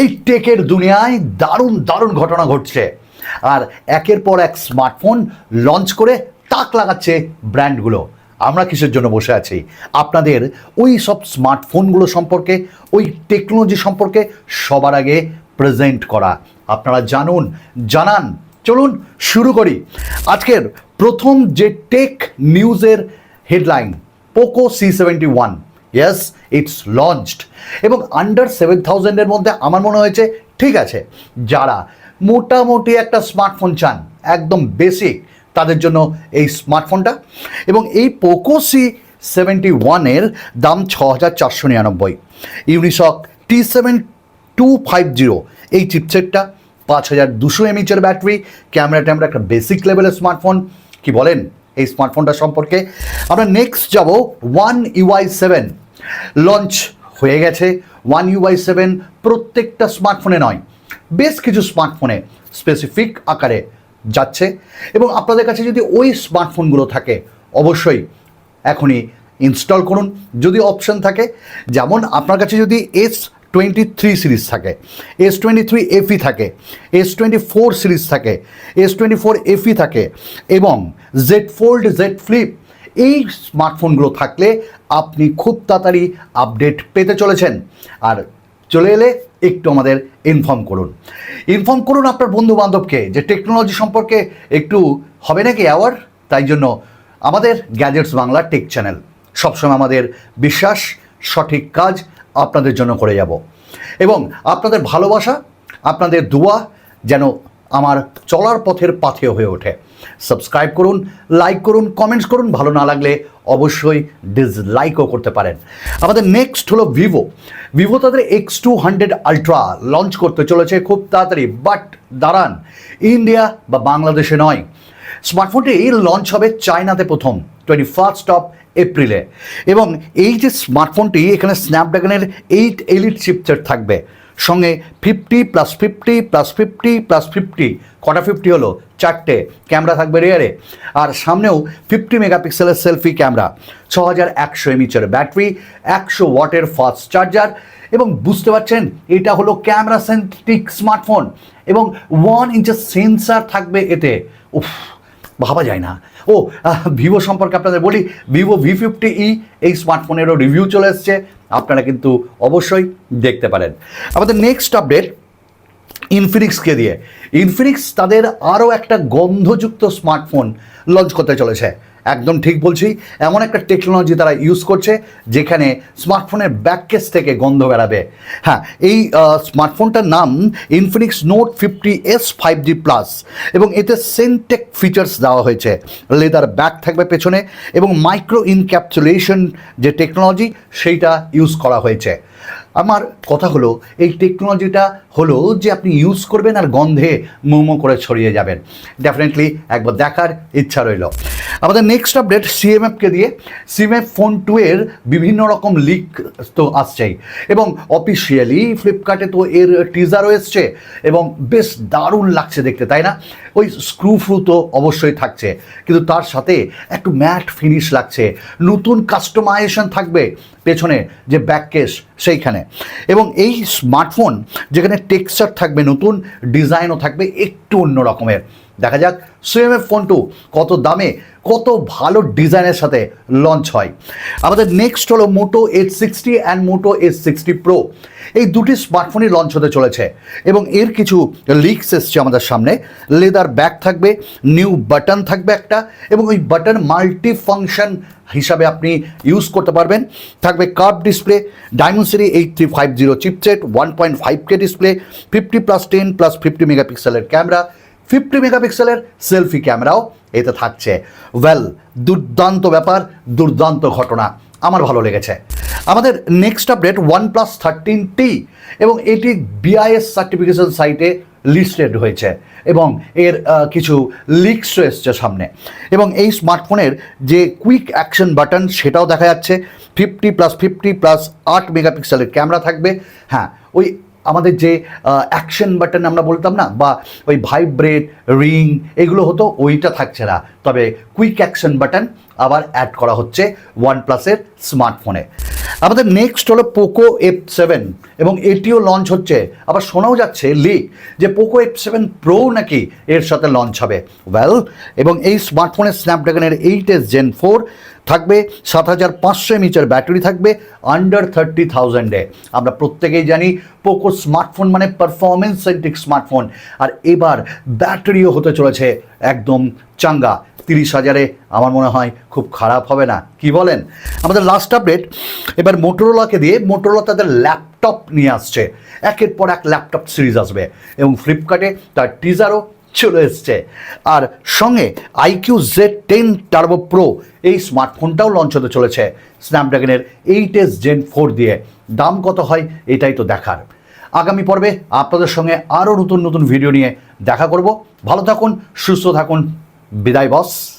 এই টেকের দুনিয়ায় দারুণ দারুণ ঘটনা ঘটছে। আর একের পর এক স্মার্টফোন লঞ্চ করে তাক লাগাচ্ছে ব্র্যান্ডগুলো। আমরা কিসের জন্য বসে আছি? আপনাদের ওই সব স্মার্টফোনগুলো সম্পর্কে, ওই টেকনোলজি সম্পর্কে সবার আগে প্রেজেন্ট করা। আপনারা জানুন, জানান। চলুন, শুরু করি। আজকের প্রথম যে টেক নিউজের headline, Poco C seventy one. Yes it's launched এবং আন্ডার সেভেন থাউজেন্ডের মধ্যে আমার মনে হয়েছে ঠিক আছে, যারা মোটামুটি একটা স্মার্টফোন চান, একদম বেসিক তাদের জন্য এই স্মার্টফোনটা এবং এই পোকো সি সেভেন্টি ওয়ানের দাম ছ হাজার চারশো নিরানব্বই। Unisoc T seven two five zero এই চিপসেটটা পাঁচ হাজার দুশো এমএচের ব্যাটারি ক্যামেরা ট্যামেরা একটা বেসিক লেভেলের স্মার্টফোন কি বলেন? এই স্মার্টফোনটা সম্পর্কে। আমরা নেক্সট যাব ওয়ান ইউআই সেভেন লঞ্চ হয়ে গেছে। ওয়ান ইউআই সেভেন প্রত্যেকটা স্মার্টফোনে নয়, বেশ কিছু স্মার্টফোনে স্পেসিফিক আকারে যাচ্ছে। এবং আপনাদের কাছে যদি ওই স্মার্টফোনগুলো থাকে, অবশ্যই এখনই ইনস্টল করুন। যদি অপশন থাকে, যেমন আপনার কাছে যদি এস টোয়েন্টি থ্রি সিরিজ থাকে এস টোয়েন্টি থ্রি এফই থাকে এস টোয়েন্টি ফোর সিরিজ থাকে এস টোয়েন্টি ফোর এফই থাকে এবং জেড ফোল্ড জেড ফ্লিপ এই স্মার্টফোনগুলো থাকলে আপনি খুব তাড়াতাড়ি আপডেট পেতে চলেছেন। আর চলে এলে একটু আমাদের ইনফর্ম করুন। ইনফর্ম করুন আপনার বন্ধু বান্ধবকে যে টেকনোলজি সম্পর্কে একটু হবে নাকি অ্যাওয়ার তাই জন্য আমাদের গ্যাজেটস বাংলা টেক চ্যানেল সবসময় আমাদের বিশ্বাস, সঠিক কাজ আপনাদের জন্য করে যাব। এবং আপনাদের ভালোবাসা, আপনাদের দোয়া যেন আমার চলার পথের পাথে হয়ে ওঠে। সাবস্ক্রাইব করুন লাইক করুন কমেন্টস করুন, ভালো না লাগলে অবশ্যই ডিসলাইকও করতে পারেন। আমাদের নেক্সট হলো ভিভো ভিভো তাদের X two hundred ultra launch করতে চলেছে খুব তাড়াতাড়ি। বাট দাঁড়ান ইন্ডিয়া বা বাংলাদেশে নয়। স্মার্টফোনটি লঞ্চ হবে চায়নাতে প্রথম। টোয়েন্টি ফার্স্ট অফ এপ্রিলে এবং এই যে স্মার্টফোনটি এখানে স্ন্যাপড্রাগনের এইট এলিট চিপসেট থাকবে। সঙ্গে fifty plus fifty plus fifty plus fifty কটা ফিফটি হলো? চারটে ক্যামেরা থাকবে রেয়ারে আর সামনেও ফিফটি মেগাপিক্সেলের সেলফি ক্যামেরা ছ হাজার একশো এমএচের ব্যাটারি একশো ওয়াটের ফাস্ট চার্জার এবং বুঝতে পারছেন, এটা হলো ক্যামেরা সেন্ট্রিক স্মার্টফোন এবং ওয়ান ইঞ্চের সেন্সার থাকবে এতে। উফ ভাবা যায় না। ও ভিভো সম্পর্কে আপনাদের বলি, ভিভো ভি ফিফটি ই এই স্মার্টফোনেরও রিভিউ চলে এসছে। আপনারা কিন্তু অবশ্যই দেখতে পারেন। আমাদের নেক্সট আপডেট ইনফিনিক্সকে দিয়ে। ইনফিনিক্স তাদের আরও একটা গন্ধযুক্ত স্মার্টফোন লঞ্চ করতে চলেছে। একদম ঠিক বলছি, এমন একটা টেকনোলজি তারা ইউজ করছে যেখানে স্মার্টফোনের ব্যাককেস থেকে গন্ধ বেরাবে। হ্যাঁ এই স্মার্টফোনটার নাম Infinix note fifty S five G plus এবং এতে সেনটেক ফিচার্স দেওয়া হয়েছে। লেদার ব্যাক থাকবে পেছনে এবং মাইক্রো ইনক্যাপচুলেশন যে টেকনোলজি সেইটা ইউজ করা হয়েছে। আমার কথা হলো, এই টেকনোলজিটা হলো যে আপনি ইউজ করবেন আর গন্ধে মোমো করে ছড়িয়ে যাবেন। ডেফিনেটলি একবার দেখার ইচ্ছা রইল। আমাদের নেক্সট আপডেট সিএমএফকে দিয়ে। সিএমএফ ফোন টু এর বিভিন্ন রকম লিক তো আসছেই এবং অফিসিয়ালি ফ্লিপকার্টে তো এর টিজারও এসছে এবং বেশ দারুণ লাগছে দেখতে, তাই না? ওই স্ক্রু ফ্রু তো অবশ্যই থাকছে, কিন্তু তার সাথে একটু ম্যাট ফিনিশ লাগছে। নতুন কাস্টমাইজেশন থাকবে পেছনে যে ব্যাক কেস সেইখানে। এবং এই স্মার্টফোন যেখানে টেক্সচার থাকবে, নতুন ডিজাইনও থাকবে, একটু অন্য রকমের। দেখা যাক সুয়েমএফ ফোন টু কত দামে, কত ভালো ডিজাইনের সাথে লঞ্চ হয়। আমাদের নেক্সট হলো Moto eight sixty and Moto eight sixty pro এই দুটি স্মার্টফোনই লঞ্চ হতে চলেছে এবং এর কিছু লিক্স এসছে আমাদের সামনে। লেদার ব্যাক থাকবে নিউ বাটন থাকবে একটা এবং ওই বাটন মাল্টি ফাংশন হিসাবে আপনি ইউজ করতে পারবেন। থাকবে curve display Dimensity eight three five zero chipset one point five K display fifty plus ten plus fifty মেগাপিক্সেলের ক্যামেরা ফিফটি মেগাপিক্সেলের সেলফি ক্যামেরাও এতে থাকছে। ওয়েল দুর্দান্ত ব্যাপার, দুর্দান্ত ঘটনা। আমার ভালো লেগেছে। আমাদের next update one plus thirteen T এবং এটি বিআইএস সার্টিফিকেশন সাইটে লিস্টেড হয়েছে এবং এর কিছু লিক্স এসছে সামনে। এবং এই স্মার্টফোনের যে কুইক অ্যাকশন বাটন সেটাও দেখা যাচ্ছে ফিফটি প্লাস ফিফটি প্লাস আট মেগাপিক্সেলের ক্যামেরা থাকবে। হ্যাঁ ওই আমাদের যে অ্যাকশন বাটন আমরা বলতাম না, বা ওই ভাইব্রেট রিং এগুলো হতো, ওইটা থাকছে না। তবে কুইক অ্যাকশন বাটন আবার অ্যাড করা হচ্ছে ওয়ান প্লাসের স্মার্টফোনে আমাদের নেক্সট হলো পোকো এফ সেভেন এবং এটিও লঞ্চ হচ্ছে। আবার শোনাও যাচ্ছে লিক যে পোকো এফ সেভেন প্রো নাকি এর সাথে লঞ্চ হবে। ওয়েল এবং এই স্মার্টফোনের স্ন্যাপড্রাগনের এইট এস জেন ফোর থাকবে, সাত হাজার পাঁচশো এমএচের ব্যাটারি থাকবে আন্ডার থার্টি থাউজেন্ডে আমরা প্রত্যেকেই জানি পোকো স্মার্টফোন মানে পারফরমেন্স সেন্ট্রিক স্মার্টফোন আর এবার ব্যাটারিও হতে চলেছে একদম চাঙ্গা। তিরিশ হাজারে আমার মনে হয় খুব খারাপ হবে না। কি বলেন? আমাদের লাস্ট আপডেট এবার মোটোরোলাকে দিয়ে মোটোরোলা তাদের ল্যাপটপ নিয়ে আসছে। একের পর এক ল্যাপটপ সিরিজ আসবে এবং ফ্লিপকার্টে তার টিজারও চলে এসছে। আর সঙ্গে iQOO Z ten turbo pro এই স্মার্টফোনটাও লঞ্চ হতে চলেছে স্ন্যাপড্রাগনের এইট এস জেন ফোর দিয়ে। দাম কত হয় এটাই তো দেখার। আগামী পর্বে আপনাদের সঙ্গে আরও নতুন নতুন ভিডিও নিয়ে দেখা করব। ভালো থাকুন, সুস্থ থাকুন বিদায় বস